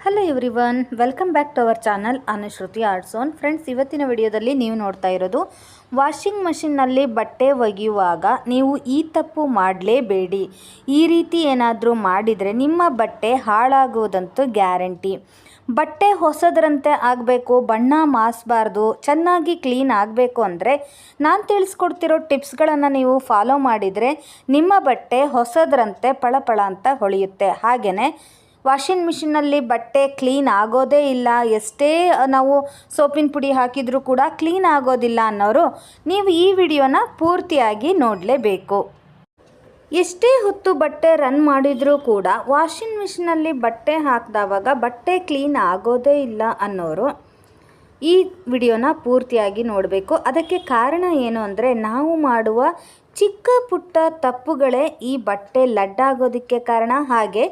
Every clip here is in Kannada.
Hello everyone welcome back to our channel Anushruti arts friends ಇವತ್ತಿನ ವಿಡಿಯೋದಲ್ಲಿ ನೀವು ನೋಡ್ತಾ ಇರೋದು ವಾಷಿಂಗ್ ಮಷಿನ್ನಲ್ಲಿ ಬಟ್ಟೆ ಒಗೆಯುವಾಗ ನೀವು ಈ ತಪ್ಪು ಮಾಡಲೇಬೇಡಿ. ಈ ರೀತಿ ಏನಾದರೂ ಮಾಡಿದರೆ ನಿಮ್ಮ ಬಟ್ಟೆ ಹಾಳಾಗುವುದಂತೂ ಗ್ಯಾರಂಟಿ. ಬಟ್ಟೆ ಹೊಸದರಂತೆ ಆಗಬೇಕು, ಬಣ್ಣ ಮಾಸಬಾರ್ದು, ಚೆನ್ನಾಗಿ ಕ್ಲೀನ್ ಆಗಬೇಕು ಅಂದರೆ ನಾನು ತಿಳಿಸ್ಕೊಡ್ತಿರೋ ಟಿಪ್ಸ್ಗಳನ್ನು ನೀವು ಫಾಲೋ ಮಾಡಿದರೆ ನಿಮ್ಮ ಬಟ್ಟೆ ಹೊಸದರಂತೆ ಪಳಪಳ ಅಂತ ಹೊಳೆಯುತ್ತೆ. ಹಾಗೆಯೇ ವಾಷಿಂಗ್ ಮಿಷಿನಲ್ಲಿ ಬಟ್ಟೆ ಕ್ಲೀನ್ ಆಗೋದೇ ಇಲ್ಲ, ಎಷ್ಟೇ ನಾವು ಸೋಪಿನ ಪುಡಿ ಹಾಕಿದರೂ ಕೂಡ ಕ್ಲೀನ್ ಆಗೋದಿಲ್ಲ ಅನ್ನೋರು ನೀವು ಈ ವಿಡಿಯೋನ ಪೂರ್ತಿಯಾಗಿ ನೋಡಲೇಬೇಕು. ಎಷ್ಟೇ ಹೊತ್ತು ಬಟ್ಟೆ ರನ್ ಮಾಡಿದರೂ ಕೂಡ ವಾಷಿಂಗ್ ಮಿಷಿನಲ್ಲಿ ಬಟ್ಟೆ ಹಾಕಿದವಾಗ ಬಟ್ಟೆ ಕ್ಲೀನ್ ಆಗೋದೇ ಇಲ್ಲ ಅನ್ನೋರು ಈ ವಿಡಿಯೋನ ಪೂರ್ತಿಯಾಗಿ ನೋಡಬೇಕು. ಅದಕ್ಕೆ ಕಾರಣ ಏನು ಅಂದರೆ ನಾವು ಮಾಡುವ ಚಿಕ್ಕ ಪುಟ್ಟ ತಪ್ಪುಗಳೇ ಈ ಬಟ್ಟೆ ಲಡ್ಡಾಗೋದಕ್ಕೆ ಕಾರಣ. ಹಾಗೆ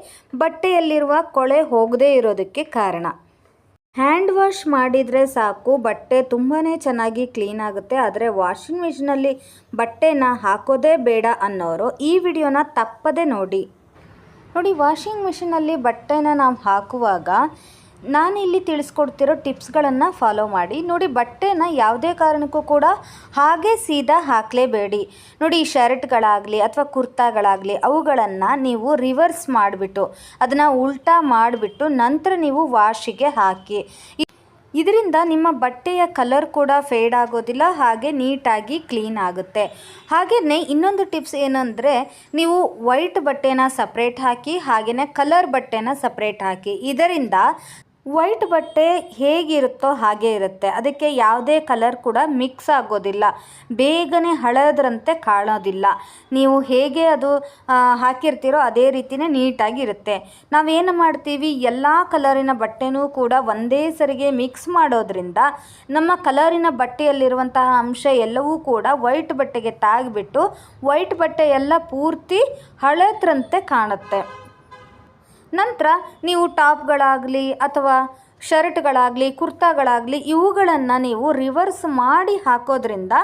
ಬಟ್ಟೆಯಲ್ಲಿರುವ ಕೊಳೆ ಹೋಗದೇ ಇರೋದಕ್ಕೆ ಕಾರಣ. ಹ್ಯಾಂಡ್ ವಾಶ್ ಮಾಡಿದರೆ ಸಾಕು, ಬಟ್ಟೆ ತುಂಬಾ ಚೆನ್ನಾಗಿ ಕ್ಲೀನ್ ಆಗುತ್ತೆ. ಆದರೆ ವಾಷಿಂಗ್ ಮಿಷಿನಲ್ಲಿ ಬಟ್ಟೆನ ಹಾಕೋದೇ ಬೇಡ ಅನ್ನೋರು ಈ ವಿಡಿಯೋನ ತಪ್ಪದೇ ನೋಡಿ. ನೋಡಿ, ವಾಷಿಂಗ್ ಮಿಷಿನಲ್ಲಿ ಬಟ್ಟೆನ ನಾವು ಹಾಕುವಾಗ ನಾನಿಲ್ಲಿ ತಿಳಿಸ್ಕೊಡ್ತಿರೋ ಟಿಪ್ಸ್ಗಳನ್ನು ಫಾಲೋ ಮಾಡಿ. ನೋಡಿ, ಬಟ್ಟೆನ ಯಾವುದೇ ಕಾರಣಕ್ಕೂ ಕೂಡ ಹಾಗೆ ಸೀದಾ ಹಾಕಲೇಬೇಡಿ. ನೋಡಿ, ಈ ಶರ್ಟ್ಗಳಾಗಲಿ ಅಥವಾ ಕುರ್ತಾಗಳಾಗಲಿ ಅವುಗಳನ್ನು ನೀವು ರಿವರ್ಸ್ ಮಾಡಿಬಿಟ್ಟು, ಅದನ್ನು ಉಲ್ಟಾ ಮಾಡಿಬಿಟ್ಟು ನಂತರ ನೀವು ವಾಶಿಗೆ ಹಾಕಿ. ಇದರಿಂದ ನಿಮ್ಮ ಬಟ್ಟೆಯ ಕಲರ್ ಕೂಡ ಫೇಡ್ ಆಗೋದಿಲ್ಲ, ಹಾಗೆ ನೀಟಾಗಿ ಕ್ಲೀನ್ ಆಗುತ್ತೆ. ಹಾಗೆಯೇ ಇನ್ನೊಂದು ಟಿಪ್ಸ್ ಏನಂದರೆ, ನೀವು ವೈಟ್ ಬಟ್ಟೆನ ಸಪ್ರೇಟ್ ಹಾಕಿ ಹಾಗೆಯೇ ಕಲರ್ ಬಟ್ಟೆನ ಸಪ್ರೇಟ್ ಹಾಕಿ. ಇದರಿಂದ ವೈಟ್ ಬಟ್ಟೆ ಹೇಗಿರುತ್ತೋ ಹಾಗೆ ಇರುತ್ತೆ. ಅದಕ್ಕೆ ಯಾವುದೇ ಕಲರ್ ಕೂಡ ಮಿಕ್ಸ್ ಆಗೋದಿಲ್ಲ. ಬೇಗನೆ ಹಳದ್ರಂತೆ ಕಾಣೋದಿಲ್ಲ. ನೀವು ಹೇಗೆ ಅದು ಹಾಕಿರ್ತೀರೋ ಅದೇ ರೀತಿಯೇ ನೀಟಾಗಿರುತ್ತೆ ನಾವೇನು ಮಾಡ್ತೀವಿ, ಎಲ್ಲ ಕಲರಿನ ಬಟ್ಟೆನೂ ಕೂಡ ಒಂದೇ ಸರಿಗೆ ಮಿಕ್ಸ್ ಮಾಡೋದ್ರಿಂದ ನಮ್ಮ ಕಲರಿನ ಬಟ್ಟೆಯಲ್ಲಿರುವಂತಹ ಅಂಶ ಎಲ್ಲವೂ ಕೂಡ ವೈಟ್ ಬಟ್ಟೆಗೆ ತಾಗಿಬಿಟ್ಟು ವೈಟ್ ಬಟ್ಟೆ ಎಲ್ಲ ಪೂರ್ತಿ ಹಳದ್ರಂತೆ ಕಾಣುತ್ತೆ. ನಂತರ ನೀವು ಟಾಪ್ಗಳಾಗಲಿ ಅಥವಾ ಶರ್ಟ್ಗಳಾಗಲಿ, ಕುರ್ತಾಗಳಾಗಲಿ, ಇವುಗಳನ್ನು ನೀವು ರಿವರ್ಸ್ ಮಾಡಿ ಹಾಕೋದ್ರಿಂದ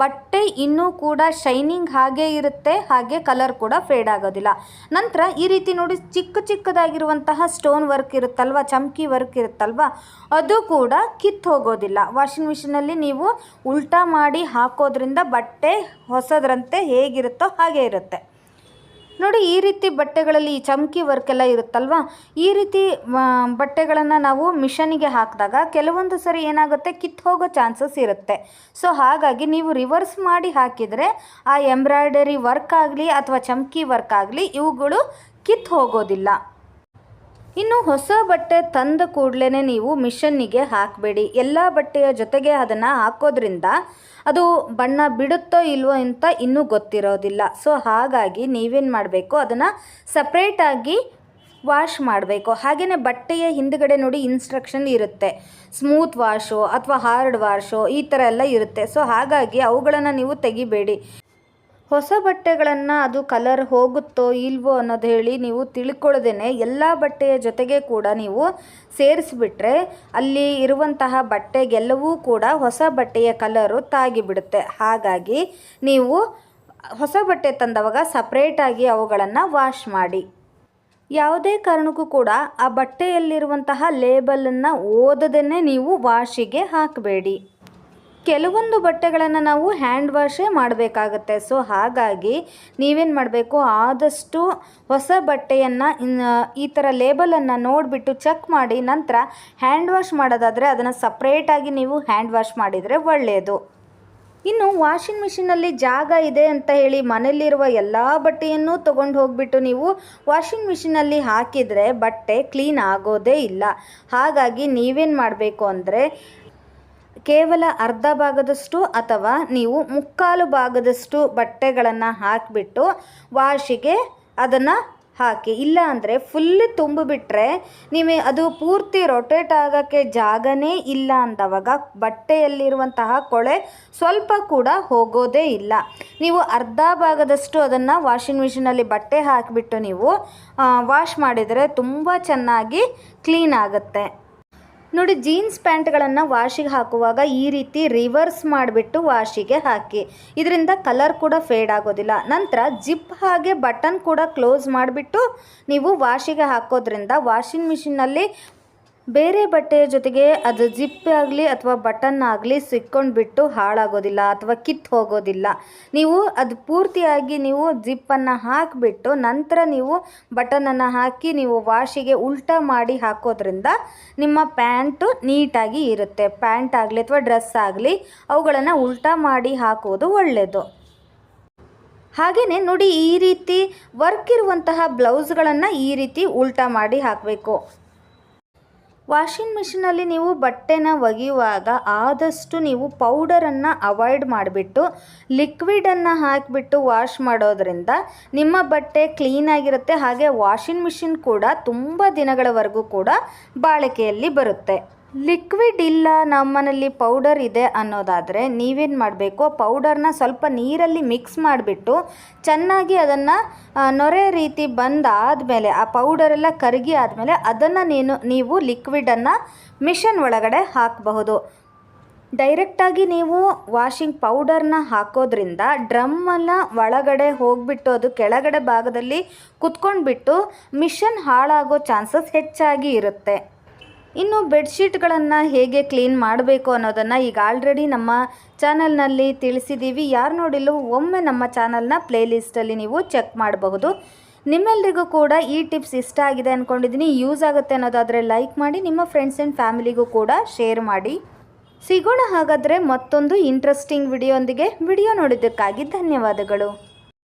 ಬಟ್ಟೆ ಇನ್ನೂ ಕೂಡ ಶೈನಿಂಗ್ ಹಾಗೇ ಇರುತ್ತೆ, ಹಾಗೆ ಕಲರ್ ಕೂಡ ಫೇಡ್ ಆಗೋದಿಲ್ಲ. ನಂತರ ಈ ರೀತಿ ನೋಡಿ ಚಿಕ್ಕ ಚಿಕ್ಕದಾಗಿರುವಂತಹ ಸ್ಟೋನ್ ವರ್ಕ್ ಇರುತ್ತಲ್ವ, ಚಮಕಿ ವರ್ಕ್ ಇರುತ್ತಲ್ವ, ಅದು ಕೂಡ ಕಿತ್ತು ಹೋಗೋದಿಲ್ಲ. ವಾಷಿಂಗ್ ಮಿಷಿನಲ್ಲಿ ನೀವು ಉಲ್ಟಾ ಮಾಡಿ ಹಾಕೋದ್ರಿಂದ ಬಟ್ಟೆ ಹೊಸದ್ರಂತೆ ಹೇಗಿರುತ್ತೋ ಹಾಗೆ ಇರುತ್ತೆ. ನೋಡಿ, ಈ ರೀತಿ ಬಟ್ಟೆಗಳಲ್ಲಿ ಈ ಚಮ್ಕಿ ವರ್ಕ್ ಎಲ್ಲ ಇರುತ್ತಲ್ವಾ? ಈ ರೀತಿ ಬಟ್ಟೆಗಳನ್ನು ನಾವು ಮಿಷನಿಗೆ ಹಾಕಿದಾಗ ಕೆಲವೊಂದು ಸರಿ ಏನಾಗುತ್ತೆ? ಕಿತ್ತು ಹೋಗೋ ಚಾನ್ಸಸ್ ಇರುತ್ತೆ. ಸೊ, ಹಾಗಾಗಿ ನೀವು ರಿವರ್ಸ್ ಮಾಡಿ ಹಾಕಿದರೆ ಆ ಎಂಬ್ರಾಯ್ಡರಿ ವರ್ಕ್ ಆಗಲಿ ಅಥವಾ ಚಮ್ಕಿ ವರ್ಕ್ ಆಗಲಿ ಇವುಗಳು ಕಿತ್ತು ಹೋಗೋದಿಲ್ಲ. ಇನ್ನು ಹೊಸ ಬಟ್ಟೆ ತಂದ ಕೂಡಲೇ ನೀವು ಮಿಷನ್ನಿಗೆ ಹಾಕಬೇಡಿ. ಎಲ್ಲ ಬಟ್ಟೆಯ ಜೊತೆಗೆ ಅದನ್ನು ಹಾಕೋದ್ರಿಂದ ಅದು ಬಣ್ಣ ಬಿಡುತ್ತೋ ಇಲ್ವೋ ಅಂತ ಇನ್ನೂ ಗೊತ್ತಿರೋದಿಲ್ಲ. ಸೊ ಹಾಗಾಗಿ ನೀವೇನು ಮಾಡಬೇಕು? ಅದನ್ನು ಸಪ್ರೇಟಾಗಿ ವಾಶ್ ಮಾಡಬೇಕು. ಹಾಗೆಯೇ ಬಟ್ಟೆಯ ಹಿಂದುಗಡೆ ನೋಡಿ ಇನ್ಸ್ಟ್ರಕ್ಷನ್ ಇರುತ್ತೆ. ಸ್ಮೂತ್ ವಾಶು ಅಥವಾ ಹಾರ್ಡ್ ವಾಶು ಈ ಥರ ಎಲ್ಲ ಇರುತ್ತೆ. ಸೊ ಹಾಗಾಗಿ ಅವುಗಳನ್ನು ನೀವು ತೆಗಿಬೇಡಿ. ಹೊಸ ಬಟ್ಟೆಗಳನ್ನು ಅದು ಕಲರ್ ಹೋಗುತ್ತೋ ಇಲ್ವೋ ಅನ್ನೋದು ಹೇಳಿ ನೀವು ತಿಳ್ಕೊಳ್ಳದೇನೆ ಎಲ್ಲ ಬಟ್ಟೆಯ ಜೊತೆಗೆ ಕೂಡ ನೀವು ಸೇರಿಸಿಬಿಟ್ರೆ ಅಲ್ಲಿ ಇರುವಂತಹ ಬಟ್ಟೆಗೆಲ್ಲವೂ ಕೂಡ ಹೊಸ ಬಟ್ಟೆಯ ಕಲರು ತಾಗಿಬಿಡುತ್ತೆ. ಹಾಗಾಗಿ ನೀವು ಹೊಸ ಬಟ್ಟೆ ತಂದವಾಗ ಸಪ್ರೇಟಾಗಿ ಅವುಗಳನ್ನು ವಾಶ್ ಮಾಡಿ. ಯಾವುದೇ ಕಾರಣಕ್ಕೂ ಕೂಡ ಆ ಬಟ್ಟೆಯಲ್ಲಿರುವಂತಹ ಲೇಬಲನ್ನು ಓದದೇ ನೀವು ವಾಶಿಗೆ ಹಾಕಬೇಡಿ. ಕೆಲವೊಂದು ಬಟ್ಟೆಗಳನ್ನು ನಾವು ಹ್ಯಾಂಡ್ ವಾಶೇ ಮಾಡಬೇಕಾಗತ್ತೆ. ಸೊ ಹಾಗಾಗಿ ನೀವೇನು ಮಾಡಬೇಕು? ಆದಷ್ಟು ಹೊಸ ಬಟ್ಟೆಯನ್ನು ಈ ಥರ ಲೇಬಲನ್ನು ನೋಡಿಬಿಟ್ಟು ಚೆಕ್ ಮಾಡಿ, ನಂತರ ಹ್ಯಾಂಡ್ ವಾಶ್ ಮಾಡೋದಾದರೆ ಅದನ್ನು ಸಪ್ರೇಟಾಗಿ ನೀವು ಹ್ಯಾಂಡ್ ವಾಶ್ ಮಾಡಿದರೆ ಒಳ್ಳೆಯದು ಇನ್ನು ವಾಷಿಂಗ್ ಮಿಷಿನಲ್ಲಿ ಜಾಗ ಇದೆ ಅಂತ ಹೇಳಿ ಮನೆಯಲ್ಲಿರುವ ಎಲ್ಲ ಬಟ್ಟೆಯನ್ನು ತೊಗೊಂಡು ಹೋಗಿಬಿಟ್ಟು ನೀವು ವಾಷಿಂಗ್ ಮಿಷಿನಲ್ಲಿ ಹಾಕಿದರೆ ಬಟ್ಟೆ ಕ್ಲೀನ್ ಆಗೋದೇ ಇಲ್ಲ. ಹಾಗಾಗಿ ನೀವೇನು ಮಾಡಬೇಕು ಅಂದರೆ ಕೇವಲ ಅರ್ಧ ಭಾಗದಷ್ಟು ಅಥವಾ ನೀವು ಮುಕ್ಕಾಲು ಭಾಗದಷ್ಟು ಬಟ್ಟೆಗಳನ್ನು ಹಾಕಿಬಿಟ್ಟು ವಾಶಿಗೆ ಅದನ್ನು ಹಾಕಿ. ಇಲ್ಲ ಅಂದರೆ ಫುಲ್ ತುಂಬಿಬಿಟ್ರೆ ನೀವು ಅದು ಪೂರ್ತಿ ರೊಟೇಟ್ ಆಗೋಕ್ಕೆ ಜಾಗನೇ ಇಲ್ಲ ಅಂದವಾಗ ಬಟ್ಟೆಯಲ್ಲಿರುವಂತಹ ಕೊಳೆ ಸ್ವಲ್ಪ ಕೂಡ ಹೋಗೋದೇ ಇಲ್ಲ. ನೀವು ಅರ್ಧ ಭಾಗದಷ್ಟು ಅದನ್ನು ವಾಷಿಂಗ್ ಮಿಷಿನಲ್ಲಿ ಬಟ್ಟೆ ಹಾಕಿಬಿಟ್ಟು ನೀವು ವಾಶ್ ಮಾಡಿದರೆ ತುಂಬ ಚೆನ್ನಾಗಿ ಕ್ಲೀನ್ ಆಗುತ್ತೆ. ನೋಡಿ, ಜೀನ್ಸ್ ಪ್ಯಾಂಟ್ಗಳನ್ನು ವಾಶಿಗೆ ಹಾಕುವಾಗ ಈ ರೀತಿ ರಿವರ್ಸ್ ಮಾಡಿಬಿಟ್ಟು ವಾಶಿಗೆ ಹಾಕಿ. ಇದರಿಂದ ಕಲರ್ ಕೂಡ ಫೇಡ್ ಆಗೋದಿಲ್ಲ. ನಂತರ ಜಿಪ್ ಹಾಗೆ ಬಟನ್ ಕೂಡ ಕ್ಲೋಸ್ ಮಾಡಿಬಿಟ್ಟು ನೀವು ವಾಶಿಗೆ ಹಾಕೋದ್ರಿಂದ ವಾಷಿಂಗ್ ಮಿಷಿನಲ್ಲಿ ಬೇರೆ ಬಟ್ಟೆಯ ಜೊತೆಗೆ ಅದು ಜಿಪ್ ಆಗಲಿ ಅಥವಾ ಬಟನ್ ಆಗಲಿ ಸಿಕ್ಕೊಂಡ್ಬಿಟ್ಟು ಹಾಳಾಗೋದಿಲ್ಲ ಅಥವಾ ಕಿತ್ತು ಹೋಗೋದಿಲ್ಲ. ನೀವು ಅದು ಪೂರ್ತಿಯಾಗಿ ನೀವು ಜಿಪ್ಪನ್ನು ಹಾಕಿಬಿಟ್ಟು ನಂತರ ನೀವು ಬಟನನ್ನು ಹಾಕಿ ನೀವು ವಾಶಿಗೆ ಉಲ್ಟಾ ಮಾಡಿ ಹಾಕೋದ್ರಿಂದ ನಿಮ್ಮ ಪ್ಯಾಂಟು ನೀಟಾಗಿ ಇರುತ್ತೆ. ಪ್ಯಾಂಟ್ ಆಗಲಿ ಅಥವಾ ಡ್ರೆಸ್ ಆಗಲಿ ಅವುಗಳನ್ನು ಉಲ್ಟಾ ಮಾಡಿ ಹಾಕುವುದು ಒಳ್ಳೆಯದು ಹಾಗೆಯೇ ನೋಡಿ ಈ ರೀತಿ ವರ್ಕ್ ಇರುವಂತಹ ಬ್ಲೌಸ್ಗಳನ್ನು ಈ ರೀತಿ ಉಲ್ಟಾ ಮಾಡಿ ಹಾಕಬೇಕು. ವಾಷಿಂಗ್ ಮಿಷಿನಲ್ಲಿ ನೀವು ಬಟ್ಟೆನ ಒಗೆಯುವಾಗ ಆದಷ್ಟು ನೀವು ಪೌಡರನ್ನು ಅವಾಯ್ಡ್ ಮಾಡಿಬಿಟ್ಟು, ಲಿಕ್ವಿಡನ್ನು ಹಾಕಿಬಿಟ್ಟು ವಾಶ್ ಮಾಡೋದ್ರಿಂದ ನಿಮ್ಮ ಬಟ್ಟೆ ಕ್ಲೀನಾಗಿರುತ್ತೆ ಹಾಗೆ ವಾಷಿಂಗ್ ಮಿಷಿನ್ ಕೂಡ ತುಂಬ ದಿನಗಳವರೆಗೂ ಕೂಡ ಬಾಳಿಕೆಯಲ್ಲಿ ಬರುತ್ತೆ. ಲಿಕ್ವಿಡ್ ಇಲ್ಲ, ನಮ್ಮನೇಲಿ ಪೌಡರ್ ಇದೆ ಅನ್ನೋದಾದರೆ ನೀವೇನು ಮಾಡಬೇಕು? ಪೌಡರ್ನ ಸ್ವಲ್ಪ ನೀರಲ್ಲಿ ಮಿಕ್ಸ್ ಮಾಡಿಬಿಟ್ಟು ಚೆನ್ನಾಗಿ ಅದನ್ನು ನೊರೆ ರೀತಿ ಬಂದಾದಮೇಲೆ, ಆ ಪೌಡರೆಲ್ಲ ಕರಗಿ ಆದಮೇಲೆ ಅದನ್ನು ನೀನು, ನೀವು ಲಿಕ್ವಿಡನ್ನು ಮಿಷನ್ ಒಳಗಡೆ ಹಾಕಬಹುದು. ಡೈರೆಕ್ಟಾಗಿ ನೀವು ವಾಷಿಂಗ್ ಪೌಡರ್ನ ಹಾಕೋದ್ರಿಂದ ಡ್ರಮ್ಮನ್ನು ಒಳಗಡೆ ಹೋಗಿಬಿಟ್ಟು ಅದು ಕೆಳಗಡೆ ಭಾಗದಲ್ಲಿ ಕುತ್ಕೊಂಡ್ಬಿಟ್ಟು ಮಿಷನ್ ಹಾಳಾಗೋ ಚಾನ್ಸಸ್ ಹೆಚ್ಚಾಗಿ ಇರುತ್ತೆ. ಇನ್ನು ಬೆಡ್ಶೀಟ್ಗಳನ್ನು ಹೇಗೆ ಕ್ಲೀನ್ ಮಾಡಬೇಕು ಅನ್ನೋದನ್ನು ಈಗ ಆಲ್ರೆಡಿ ನಮ್ಮ ಚಾನಲ್ನಲ್ಲಿ ತಿಳಿಸಿದ್ದೀವಿ ಯಾರು ನೋಡಿಲ್ಲೋ ಒಮ್ಮೆ ನಮ್ಮ ಚಾನಲ್ನ ಪ್ಲೇಲಿಸ್ಟಲ್ಲಿ ನೀವು ಚೆಕ್ ಮಾಡಬಹುದು. ನಿಮ್ಮೆಲ್ಲರಿಗೂ ಕೂಡ ಈ ಟಿಪ್ಸ್ ಇಷ್ಟ ಆಗಿದೆ ಅಂದ್ಕೊಂಡಿದ್ದೀನಿ ಯೂಸ್ ಆಗುತ್ತೆ ಅನ್ನೋದಾದರೆ ಲೈಕ್ ಮಾಡಿ, ನಿಮ್ಮ ಫ್ರೆಂಡ್ಸ್ ಆ್ಯಂಡ್ ಫ್ಯಾಮಿಲಿಗೂ ಕೂಡ ಶೇರ್ ಮಾಡಿ. ಸಿಗೋಣ ಹಾಗಾದರೆ ಮತ್ತೊಂದು ಇಂಟ್ರೆಸ್ಟಿಂಗ್ ವಿಡಿಯೋಂದಿಗೆ ವಿಡಿಯೋ ನೋಡಿದ್ದಕ್ಕಾಗಿ ಧನ್ಯವಾದಗಳು.